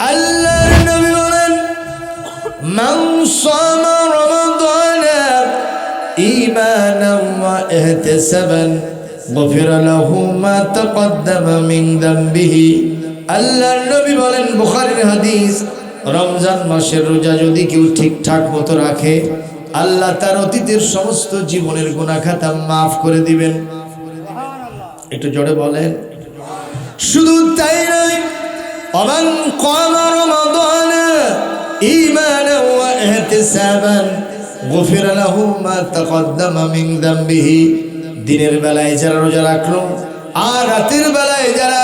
আল্লাহ নবী বলেন মাংস বলেন হাদিস, রমজান মাসের রোজা যদি কেউ ঠিকঠাক মতো রাখে, আল্লাহ তার অতীতের সমস্ত জীবনের গুণাখাতা মাফ করে দিবেন। একটু জোরে বলেন। শুধু তাই নয় ومن قام رمضان إيمانا واحتسابا غفر له ما تقدم من ذنبه দিনের বেলায় যারা রোজা রাখলো আর রাতের বেলায় যারা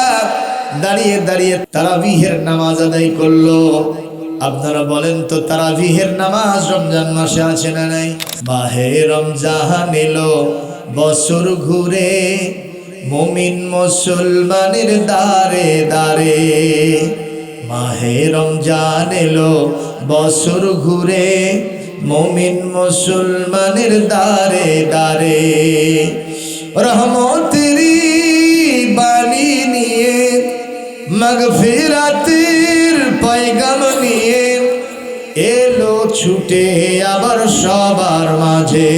দাঁড়িয়ে দাঁড়িয়ে তারাবিহের নামাজ আদায় করলো আপনারা বলেন তো তারাবিহের নামাজ রমজান মাসে আছে না নাই মাহে রমজান এলো বছর ঘুরে মুমিন মুসলমানের দারে দারে মাহে রমজান এলো, বছর ঘুরে। মুমিন মুসলমানের দারে দারে রহমতেরি বাণী নিয়ে, মগফিরাতের পয়গাম নিয়ে। এলো ছুটে আবার সবার মাঝে।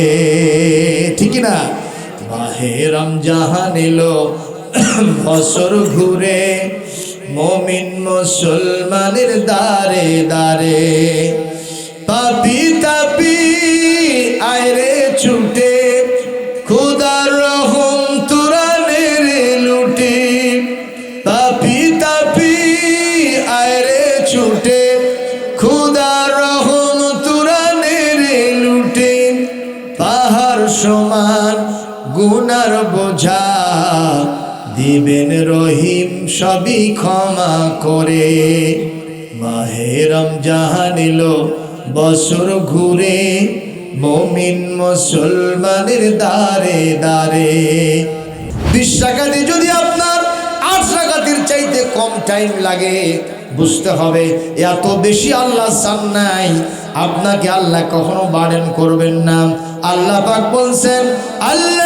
ঠিক না মাহে রমজান এলো বছর ঘুরে, মমিন মুসলমানের দারে দারে পাপি তাপি আয়রে ছুটে, খুদার রহম তুরানের লুটে। পাপি তাপি আয়রে ছুটে গুনার বোঝা। দিবেন রহিম সবই ক্ষমা করে। মাহে রমজান এলো বছর ঘুরে, মমিন মুসলমানের দারে দারে বিশ টাকাতে যদি আপনার আট টাকাতির চাইতে কম টাইম লাগে, বুঝতে হবে এত বেশি আল্লাহ চান নাই। আপনাকে আল্লাহ কখনো বারেন করবেন না। আল্লাহ পাক বলছেন আল্লাযী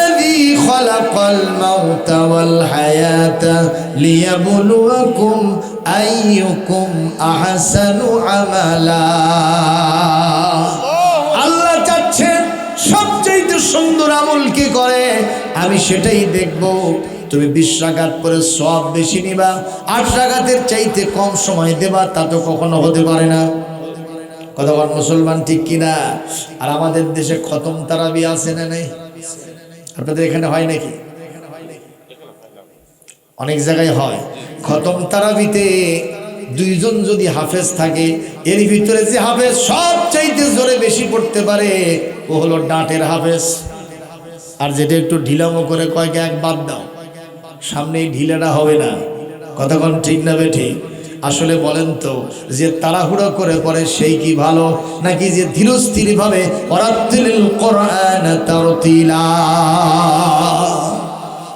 খালাকাল মাউতা ওয়াল হায়াতা লিয়াবলুয়াকুম আইয়ুকুম আহসানু আমালা আল্লাহ চাচ্ছেন সবচেয়ে সুন্দর আমল কি করে? আমি সেটাই দেখব। তুমি বিশ রাগাত পরে সব বেশি নিবা, আট রাগাতের চাইতে কম সময় দেবা, তা তো কখনো হতে পারে না। কতক্ষণ মুসলমান ঠিক কিনা? আর আমাদের দেশে খতম তারাবি আছে না নেই? আপনাদের এখানে হয় নাকি? অনেক জায়গায় হয়। খতম তারাবিতে দুইজন যদি হাফেজ থাকে, এর ভিতরে যে হাফেজ সব চাইতে জোরে বেশি পড়তে পারে, ও হলো ডাঁটের হাফেজ। আর যেটা একটু ঢিলামো করে কয়েক এক বাদ দাও। সামনে ঢিলাটা হবে না। কতক্ষণ ঠিক না বে ঠিক? আসলে বলেন তো যে তাড়াহুড়ো করে পড়ে সেই কি ভালো নাকি যে ধীরস্থির ভাবে কোরআন তারতিলা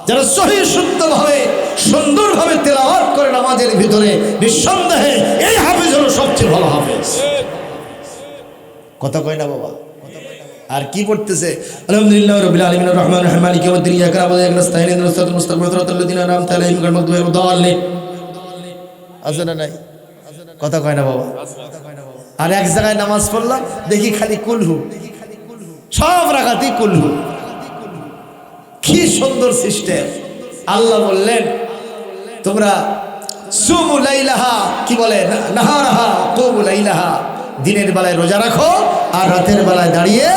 যারা সহি শুদ্ধভাবে সুন্দরভাবে তেলাওয়াত করে নামাজের ভিতরে নিঃসন্দেহে এই হাফেজ হলো সবচেয়ে ভালো হাফেজ কথা কয় না বাবা আর কি পড়তেছে আলহামদুলিল্লাহ রাব্বিল আলামিন রহমান রহিম মালিক ইয়াউমিদ্দিন ইয়াকা নাবুদু ওয়া ইয়াকা নাস্তাইন ইহদিনাস সিরাতাল মুস্তাকিম সিরাতাল লাযিনা আন'আমতা আলাইহিম আছে না নাই? কথা কয় না বাবা। আর এক জায়গায় নামাজ পড়লাম, দেখি খালি কুলহু। সব রাখাতেই কুলহু। কি সুন্দর সিস্টেম। আল্লাহ বললেন, তোমরা সুমু লাইলাহা, কি বলে? দিনের বেলায় রোজা রাখো আর রাতের বেলায় দাঁড়িয়ে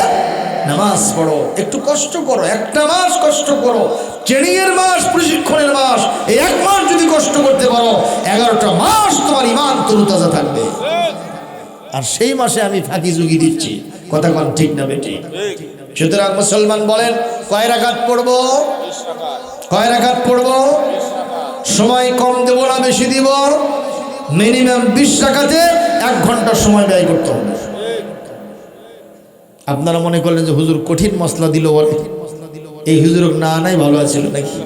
নামাজ পড়ো। একটু কষ্ট করো, একটা মাস কষ্ট করো। ট্রেনিংয়ের মাস, প্রশিক্ষণের মাস, এই এক মাস যদি কষ্ট করতে পারো, এগারোটা মাস তোমার ইমান তরুতাজা থাকবে। আর সেই মাসে আমি ফাঁকি জুগি দিচ্ছি। কথা কন ঠিক না বেটি সুতরাং মুসলমান বলেন, কয় রাখাত পড়ব? কয় রাখাত পড়ব? সময় কম দেবো না, বেশি দিব। মিনিমাম বিশ টাকাতে এক ঘণ্টা সময় ব্যয় করতে হবে। আপনারা মনে করলেন যে হুজুর কঠিন মশলা দিল বলে? এই হুজুর না নাই ভালো আছিল নাকি?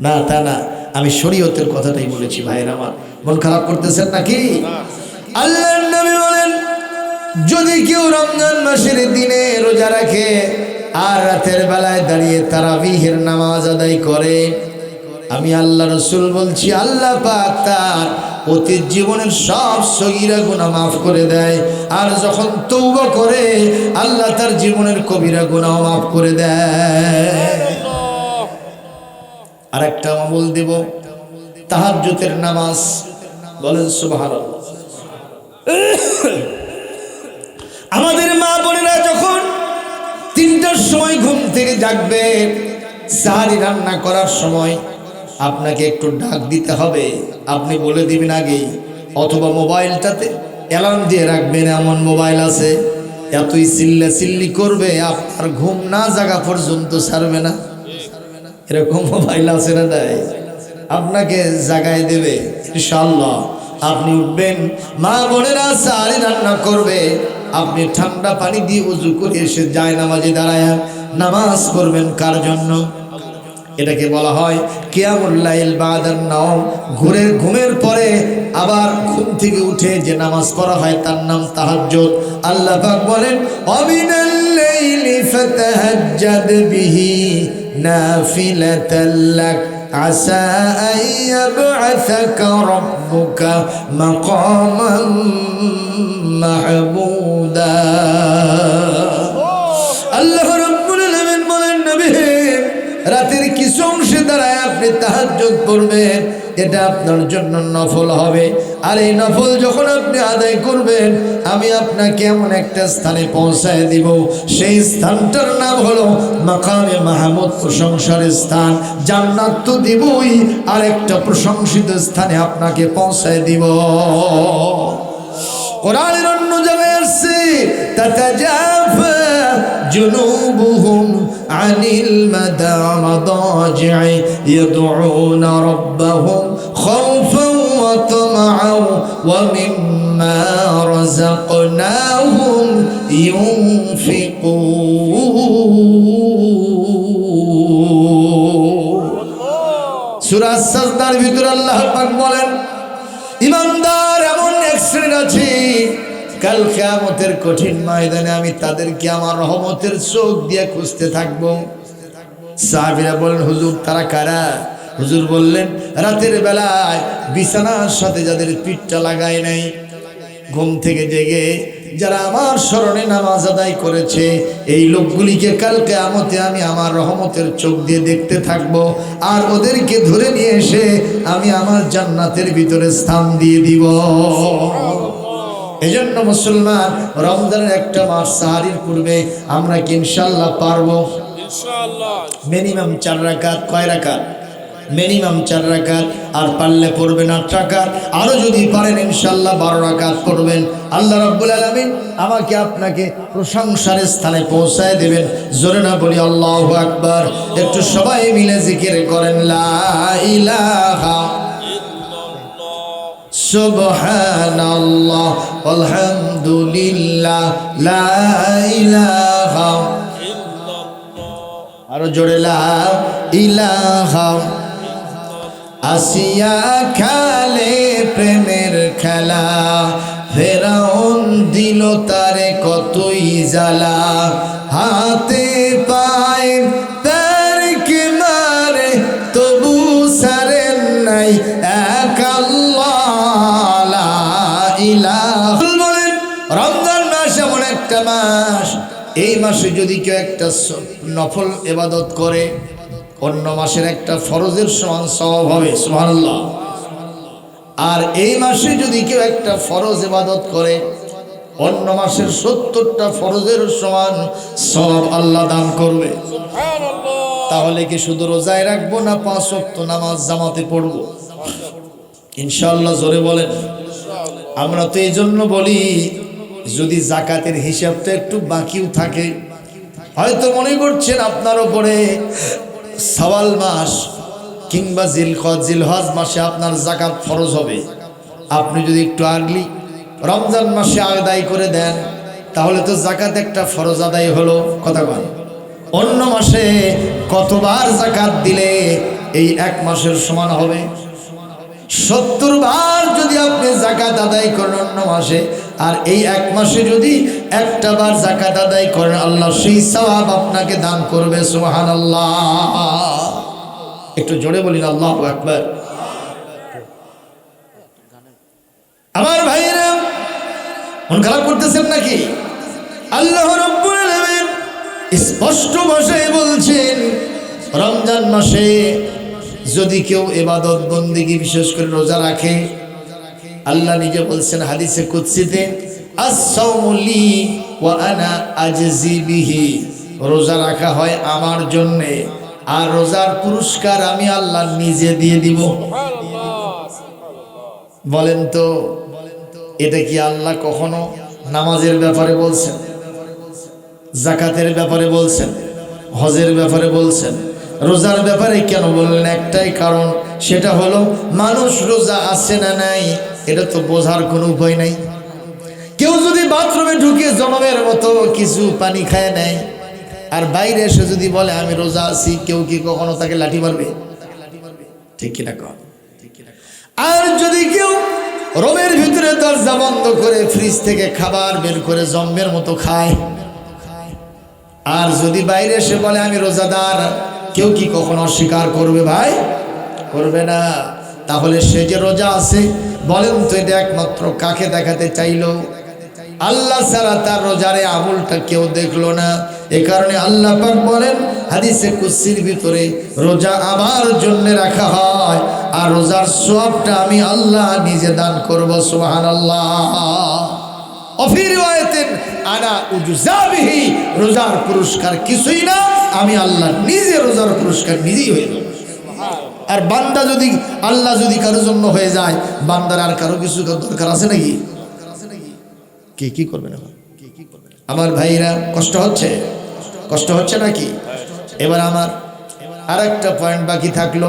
না, তা না। আমি শরীয়তের কথাটাই বলেছি, ভাইয়ের আমার। মন খারাপ করতেছেন নাকি? আল্লাহ নবী বলেন, যদি কেউ রমজান মাসের দিনে রোজা রাখে আর রাতের বেলায় দাঁড়িয়ে তারা তারাবিহের নামাজ আদায় করে, আমি আল্লাহ রসুল বলছি, আল্লাহ পাক তার অতীত জীবনের সব সগিরা গুণা মাফ করে দেয়। আর যখন তৌবা করে, আল্লাহ তার জীবনের কবিরা গুণাও মাফ করে দেয়। আর একটা আমল দেব। তাহাজ্জুদের নামাজ। বলেন, সুবহানাল্লাহ। আমাদের মা বোনেরা যখন তিনটার সময় ঘুম থেকে জাগবে সাহারি রান্না করার সময় আপনাকে একটু ডাক দিতে হবে। আপনি বলে দিবেন আগেই, অথবা মোবাইলটাতে অ্যালার্ম দিয়ে রাখবেন, এমন মোবাইল আছে। এতই চিল্লা চিল্লি করবে, আপনার ঘুম না জাগা পর্যন্ত ছাড়বে না। এরকম মোবাইল আছে না তাই আপনাকে জাগায় দেবে ইনশাল্লাহ আপনি উঠবেন, মা বোনেরা সারি রান্না করবে। আপনি ঠান্ডা পানি দিয়ে উজু করে এসে যায় নামাজে দাঁড়ায় নামাজ করবেন কার জন্য? এটাকে বলা হয় কিয়ামুল্লাইল বাদার নাও ঘুরের ঘুমের পরে আবার ঘুম থেকে উঠে যে নামাজ পড়া হয় তার নাম তাহাজ্জুদ আল্লাহ পাক বলেন অমিনাল লাইলি ফাতাহাজ্জাদ বিহি নাফিলাতাল লাক عسى أن يبعثك ربك مقاما محمودا আল্লাহ রাব্বুল আলামিন বলেন নবী রাতের কিছু অংশে দাঁড়ায় আপনি তাহাজ্জত করবেন এটা আপনার জন্য নফল হবে। আর এই নফল যখন আপনি আদায় করবেন, আমি আপনাকে এমন একটা স্থানে পৌঁছায় দিব। সেই স্থানটার নাম হলো মাকামে মাহমুদ প্রশংসার স্থান। জান্নাত তো দিবই আর একটা প্রশংসিত স্থানে আপনাকে পৌঁছায় দিব। কোরআনের অন্য জায়গায় আসছে তাতে জাফা জুনুবুহুম عن المضاجع يدعون ربهم خوفا وطمعا ومما رزقناهم ينفقون সূরা সাজদার ভিতর আল্লাহ পাক বলেন কাল কেয়ামতের কঠিন ময়দানে আমি তাদেরকে আমার রহমতের চোখ দিয়ে খুঁজতে থাকব। সাহাবিরা বলেন হুজুর, তারা কারা? হুজুর বললেন, রাতের বেলায় বিছানার সাথে যাদের পিঠটা লাগায় নাই, ঘুম থেকে জেগে যারা আমার স্মরণে নামাজ আদায় করেছে, এই লোকগুলিকে কালকে আমতে আমি আমার রহমতের চোখ দিয়ে দেখতে থাকব আর ওদেরকে ধরে নিয়ে এসে আমি আমার জান্নাতের ভিতরে স্থান দিয়ে দিব। এজন্য মুসলমান রমজানের একটা মাস সাহারির পূর্বে আমরা কি ইনশাল্লাহ পারব? মিনিমাম চার রাকাত কয় রাকাত? মিনিমাম চার রাকাত আর পারলে পড়বেন আট রাকাত। আরও যদি পারেন ইনশাল্লাহ বারো রাকাত পড়বেন। আল্লাহ রাব্বুল আলামিন আমাকে আপনাকে প্রশংসার স্থানে পৌঁছায় দেবেন। জোরে না বলি আল্লাহ আকবার। একটু সবাই মিলে জিকির করেন লা ইলাহা সুবহানাল্লাহ, আলহামদুলিল্লাহ, লা ইলাহা আরও জোরে, লা ইলাহা আসিয়া খালে প্রেমের খেলা, ফেরাউন দিল তারে কতই জ্বালা। হাতে পায়ে বলেন রমজান মাস এমন একটা মাস। এই মাসে যদি কেউ একটা নফল এবাদত করে অন্য মাসের একটা ফরজের সমান সব হবে সুবহানাল্লাহ। আর এই মাসে যদি কেউ একটা ফরজ এবাদত করে অন্য মাসের সত্তরটা ফরজের সমান সব আল্লাহ দান করবে। তাহলে কি শুধু রোজায় রাখব না পাঁচ ওয়াক্ত নামাজ জামাতে পড়ব? ইনশাল্লাহ জোরে বলেন। আমরা তো এই জন্য বলি, যদি জাকাতের হিসাবটা একটু বাকিও থাকে, হয়তো মনে করছেন আপনার ওপরে সওয়াল মাস কিংবা জিলহজ জিলহজ মাসে আপনার জাকাত ফরজ হবে। আপনি যদি একটু আগলি রমজান মাসে আদায় করে দেন, তাহলে তো জাকাত একটা ফরজ আদায় হলো, কথা বল অন্য মাসে কতবার জাকাত দিলে এই এক মাসের সমান হবে? সত্তর বার যদি আপনি জাকাত আদায় করেন অন্য মাসে, আর এই এক মাসে যদি একটা বার জাকাত আদায় করেন, আল্লাহ সেই সওয়াব আপনাকে দান করবে সোহান আল্লাহ একটু জোরে বলি আল্লাহ একবার আমার ভাইয়েরা, মন খারাপ করতেছেন নাকি? আল্লাহ স্পষ্ট ভাষায় বলছেন, রমজান মাসে যদি কেউ এবাদত বন্দিগি বিশেষ করে রোজা রাখে, আল্লাহ নিজে বলছেন হাদিসে কুৎসিতে রোজা রাখা হয় আমার জন্যে, আর রোজার পুরস্কার আমি আল্লাহ নিজে দিয়ে দিব। বলেন তো, এটা কি আল্লাহ কখনো নামাজের ব্যাপারে বলছেন, জাকাতের ব্যাপারে বলছেন, হজের ব্যাপারে বলছেন? রোজার ব্যাপারে কেন বললেন? একটাই কারণ, সেটা হলো, মানুষ রোজা আছে না নাই, এটা তো বোঝার কোনো উপায় নাই। কেউ যদি বাথরুমে ঢুকে জনমের মতো কিছু পানি খায় নেয়, আর বাইরে এসে যদি বলে, আমি রোজা আছি কেউ কি কখনো তাকে লাঠি মারবে? ঠিক কিনা কর আর যদি কেউ রোমের ভিতরে দরজা বন্ধ করে ফ্রিজ থেকে খাবার বের করে জম্মের মতো খায়, আর যদি বাইরে এসে বলে, আমি রোজাদার কেউ কি কখনো অস্বীকার করবে ভাই? করবে না। তাহলে সে যে রোজা আছে, বলেন তো এটা একমাত্র কাকে দেখাতে চাইলো? আল্লাহ ছাড়া তার রোজারে আমলটা কেউ দেখল না। এ কারণে আল্লাহ পাক বলেন, হাদিসে কুসির ভিতরে রোজা আমার জন্য রাখা হয়, আর রোজার সবটা আমি আল্লাহ নিজে দান করব সুবাহান আল্লাহ অফির আনা উজুজাবিহি রোজার পুরস্কার কিছুই না, আমি আল্লাহ নিজে রোজার পুরস্কার নিজেই হয়ে যাব। আর বান্দা যদি, আল্লাহ যদি কারোর জন্য হয়ে যায়, বান্দার আর কারও কিছু দরকার আছে নাকি? কে কি করবে না আমার ভাইরা, কষ্ট হচ্ছে? কষ্ট হচ্ছে নাকি? এবার আমার আর একটা পয়েন্ট বাকি থাকল।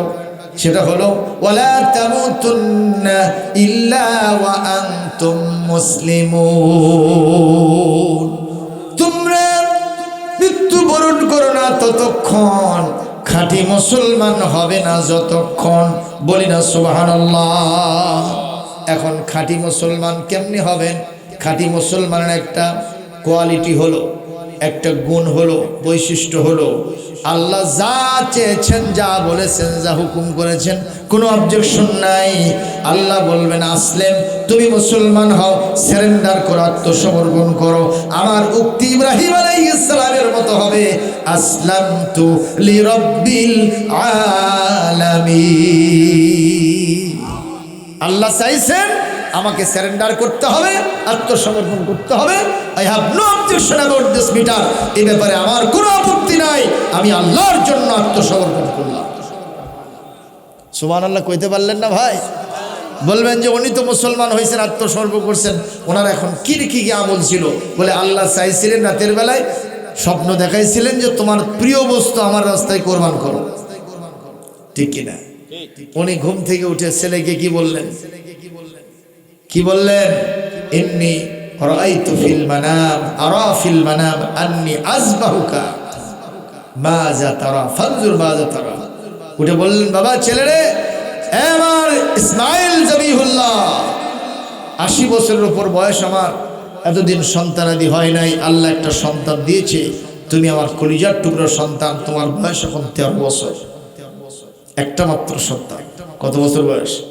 সেটা হলো, ওয়ালা তামুতুন্না ইল্লা ওয়া আনতুম মুসলিমুন। তোমরা মৃত্যুবরণ করো না ততক্ষণ, খাঁটি মুসলমান হবে না যতক্ষণ। বলি না, সুবহানাল্লাহ। এখন খাঁটি মুসলমান কেমনি হবেন? খাঁটি মুসলমানের একটা কোয়ালিটি হলো একটা গুণ হলো, বৈশিষ্ট্য হলো, আল্লাহ যা চেয়েছেন, যা বলেছেন, যা হুকুম করেছেন, কোনো অবজেকশন নাই। আল্লাহ বলবেন, আসলেম, তুমি মুসলমান হও সারেন্ডার করো, আত্মসমর্পণ করো। আমার উক্তি ইব্রাহিম আলাইহিসসালামের মতো হবে। আসলাম তু লিরব্বিল আলামিন। আল্লাহ চাইছেন, আমাকে সারেন্ডার করতে হবে, আত্মসমর্পণ করতে হবে। I have no about this matter. ব্যাপারে আমার কোনো আপত্তি নাই। আমি আল্লাহর জন্য আত্মসমর্পণ করলাম। সুমান আল্লাহ কইতে পারলেন না ভাই? বলবেন যে উনি তো মুসলমান হয়েছেন আত্মসমর্পণ করছেন। ওনার এখন কি কি আমল ছিল? বলে আল্লাহ চাইছিলেন রাতের বেলায় স্বপ্ন দেখাইছিলেন যে তোমার প্রিয় বস্তু আমার রাস্তায় কোরবান করো। ঠিক কিনা? উনি ঘুম থেকে উঠে ছেলেকে কি বললেন? কি বললেন? এমনি রাইতু ফিল মানাম, আরা ফিল মানাম, আন্নি আজবাহুকা মাজা তারা, ফানজুর মাজা তারা। উঠে বললেন, বাবা, ছেলেরে, এ আমার ইসমাইল জবিহুল্লাহ আশি বছরের উপর বয়স আমার। এতদিন সন্তানাদি হয় নাই, আল্লাহ একটা সন্তান দিয়েছে। তুমি আমার কলিজার টুকরো সন্তান, তোমার বয়স এখন তেরো বছর। একটা মাত্র সন্তান। কত বছর বয়স?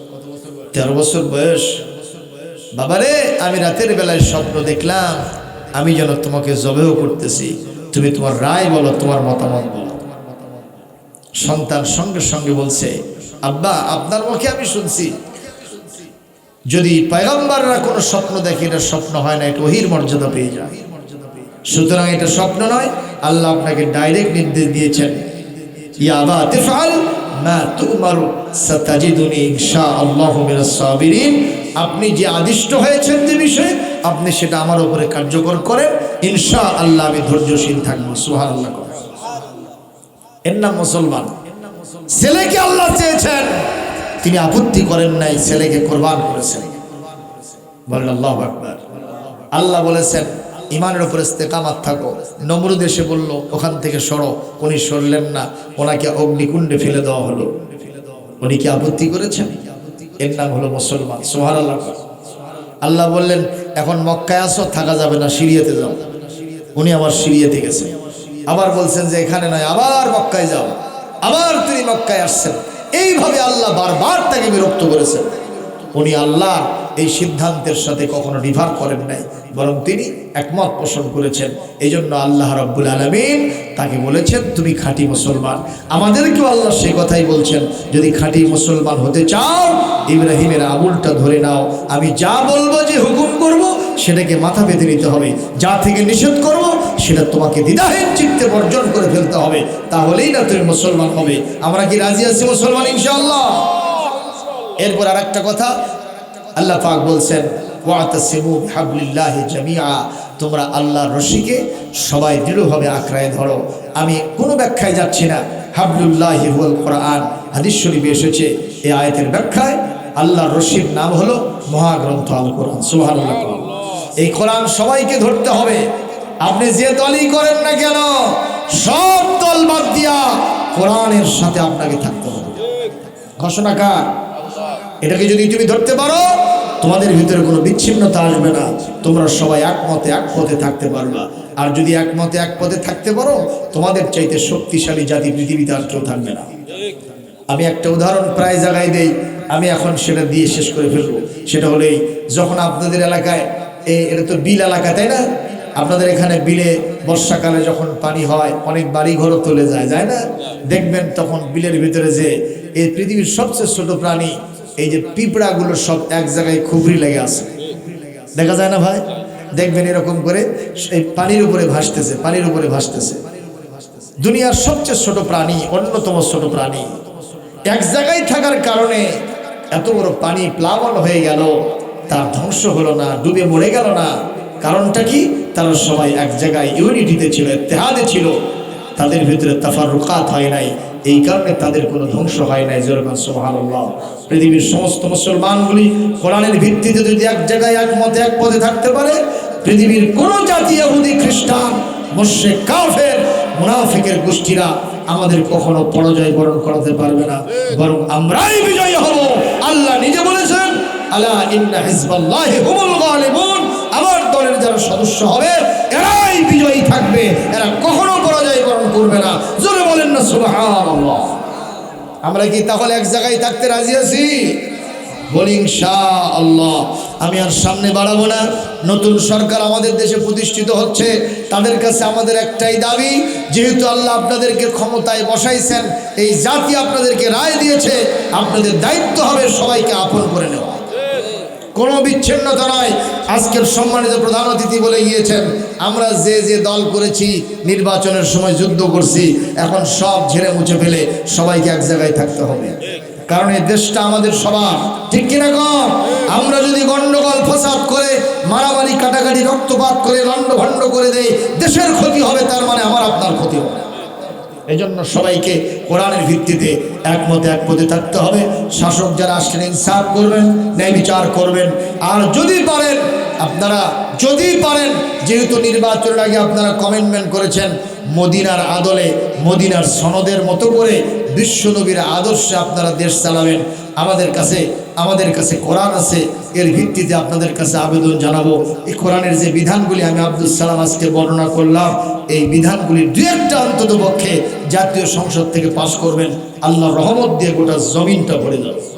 তেরো বছর বয়স। বাবারে, আমি রাতের বেলায় স্বপ্ন দেখলাম, আমি যেন তোমাকে জবেও করতেছি। তুমি তোমার রায় বলো, তোমার মতামত বলো। সন্তান সঙ্গে সঙ্গে বলছে, আব্বা, আপনার মুখে আমি শুনছি। যদি পয়গম্বররা কোনো স্বপ্ন দেখে, এটা স্বপ্ন হয় না, এটা ওহির মর্যাদা পেয়ে যায়। সুতরাং এটা স্বপ্ন নয়, আল্লাহ আপনাকে ডাইরেক্ট নির্দেশ দিয়েছেন ইয়াবা তেফাল তুমারু সাবিরিন। আপনি যে আদিষ্ট হয়েছেন যে বিষয়ে, আপনি সেটা আমার উপরে কার্যকর করেন। ইনশা আল্লাহ আমি ধৈর্যশীল থাকব সুহান আল্লাহ এর নাম মুসলমান। ছেলেকে আল্লাহ চেয়েছেন, তিনি আপত্তি করেন নাই, ছেলেকে কোরবান করেছেন। বলেন আল্লাহ আল্লাহ বলেছেন ইমানের উপরে ইস্তেকামাত থাকো। নমরুদ এসে বলল, ওখান থেকে সরো। উনি সরলেন না। ওনাকে অগ্নিকুণ্ডে ফেলে দেওয়া হলো। উনি কি আপত্তি করেছেন? এর নাম হলো মুসলমান। সোহার আল্লাহ আল্লাহ বললেন, এখন মক্কায় আসো, থাকা যাবে না, সিরিয়াতে যাও। উনি আবার সিরিয়াতে গেছে। আবার বলছেন যে, এখানে নয়, আবার মক্কায় যাও। আবার তিনি মক্কায় আসছেন। এইভাবে আল্লাহ বারবার তাকে বিরক্ত করেছেন। উনি আল্লাহ এই সিদ্ধান্তের সাথে কখনো ডিভার করেন নাই। বরং তিনি একমত পোষণ করেছেন। এই জন্য আল্লাহ রব্বুল আলমিন তাকে বলেছেন, তুমি খাঁটি মুসলমান। আমাদেরকেও আল্লাহ সে কথাই বলছেন, যদি খাঁটি মুসলমান হতে চাও, ইব্রাহিমের আবুলটা ধরে নাও। আমি যা বলব, যে হুকুম করব, সেটাকে মাথা পেতে নিতে হবে। যা থেকে নিষেধ করব, সেটা তোমাকে দ্বিধাহীন চিত্তে বর্জন করে ফেলতে হবে। তাহলেই না তুমি মুসলমান হবে। আমরা কি রাজি আছি মুসলমান, ইনশাআল্লাহ? এরপর আর একটা কথা, আল্লাহ পাক বলছেন ওয়াতাসিমু বিহাবলিল্লাহি জামিআ। তোমরা আল্লাহর রশিকে সবাই দৃঢ়ভাবে আঁকড়ায় ধরো। আমি কোনো ব্যাখ্যায় যাচ্ছি না। হাবলুল্লাহি হুয়াল কোরআন। হাদিস শরীফে এসেছে এই আয়াতের ব্যাখ্যায়। আল্লাহর রশির নাম হলো মহাগ্রন্থ আল কোরআন সুবহানাল্লাহ। এই কোরআন সবাইকে ধরতে হবে। আপনি যে দলই করেন না কেন, সব দল বাদ দিয়া কোরআনের সাথে আপনাকে থাকতে হবে। ঘোষণা কার? এটাকে যদি তুমি ধরতে পারো তোমাদের ভিতরে কোনো বিচ্ছিন্নতা আসবে না। তোমরা সবাই একমতে এক পথে থাকতে পারবা আর যদি একমতে এক পথে থাকতে পারো, তোমাদের চাইতে শক্তিশালী জাতি পৃথিবীতে আর কেউ থাকবে না। আমি একটা উদাহরণ প্রায় জায়গায় দেই। আমি এখন সেটা দিয়ে শেষ করে ফেলব। সেটা হলো এই, যখন আপনাদের এলাকায় এই এটা তো বিল এলাকা, তাই না? আপনাদের এখানে বিলে বর্ষাকালে যখন পানি হয়, অনেক বাড়ি ঘরও তুলে যায় যায় না? দেখবেন তখন বিলের ভিতরে যে এই পৃথিবীর সবচেয়ে ছোট প্রাণী এই যে পিঁপড়াগুলো সব এক জায়গায় খুবরি লেগে আছে। দেখা যায় না ভাই? দেখবেন এরকম করে এই পানির উপরে ভাসতেছে, পানির উপরে ভাসতেছে। দুনিয়ার সবচেয়ে ছোট প্রাণী, অন্যতম ছোট প্রাণী। এক জায়গায় থাকার কারণে এত বড় পানি প্লাবন হয়ে গেল, তার ধ্বংস হলো না, ডুবে মরে গেল না। কারণটা কি? তারা সবাই এক জায়গায় ইউনিটিতে ছিল তেহাদে ছিল। তাদের ভিতরে তাফারুকাত হয় নাই। এই কারণে তাদের কোনো ধ্বংস হয় নাই। যেরকম সুবহানাল্লাহ। পৃথিবীর সমস্ত মুসলমানগুলি কোরআনের ভিত্তিতে যদি এক জায়গায় এক মতে, এক পদে থাকতে পারে, পৃথিবীর কোনো জাতি ইহুদি, খ্রিস্টান মোর্শে কাফের, মুনাফিকের গোষ্ঠীরা আমাদের কখনো পরাজয় বরণ করাতে পারবে না। বরং আমরাই বিজয়ী হব। আল্লাহ নিজে বলেছেন, আলা ইন্না হিজবাল্লাহি হুমুল গালিবুন। আমার দলের যারা সদস্য হবে, এরাই বিজয়ী থাকবে। এরা কখনো পরাজয় বরণ করবে না। আমরা কি তাহলে এক জায়গায় থাকতে রাজি আছি? বলি আল্লাহ আমি আর সামনে বাড়াবো না। নতুন সরকার আমাদের দেশে প্রতিষ্ঠিত হচ্ছে। তাদের কাছে আমাদের একটাই দাবি, যেহেতু আল্লাহ আপনাদেরকে ক্ষমতায় বসাইছেন, এই জাতি আপনাদেরকে রায় দিয়েছে, আপনাদের দায়িত্ব হবে সবাইকে আপন করে নেওয়া। কোনো বিচ্ছিন্নতা নয় আজকের সম্মানিত প্রধান অতিথি বলে গিয়েছেন, আমরা যে যে দল করেছি, নির্বাচনের সময় যুদ্ধ করছি, এখন সব ঝেড়ে মুছে ফেলে সবাইকে এক জায়গায় থাকতে হবে। কারণ এই দেশটা আমাদের সবার। ঠিক কিনা কম আমরা যদি গন্ডগোল ফসাদ করে, মারামারি, কাটাকাটি, রক্তপাত করে, লণ্ডভণ্ড করে দেই, দেশের ক্ষতি হবে, তার মানে আমার, আপনার ক্ষতি হবে এই জন্য সবাইকে কোরআনের ভিত্তিতে একমতে এক পদে থাকতে হবে। শাসক যারা আসছেন, ইনসাফ করবেন, ন্যায় বিচার করবেন। আর যদি পারেন, আপনারা যদি পারেন, যেহেতু নির্বাচনের আগে আপনারা কমিটমেন্ট করেছেন, মদিনার আদলে মদিনার সনদের মতো করে বিশ্বনবীর আদর্শে আপনারা দেশ চালাবেন। আমাদের কাছে আমাদের কাছে কোরআন আছে, এর ভিত্তিতে আপনাদের কাছে আবেদন জানাব। এই কোরআনের যে বিধানগুলি আমি আব্দুল সালাম আজকে বর্ণনা করলাম, এই বিধানগুলি দু একটা অন্তত পক্ষে জাতীয় সংসদ থেকে পাশ করবেন। আল্লাহ রহমত দিয়ে গোটা জমিনটা ভরে যাবে।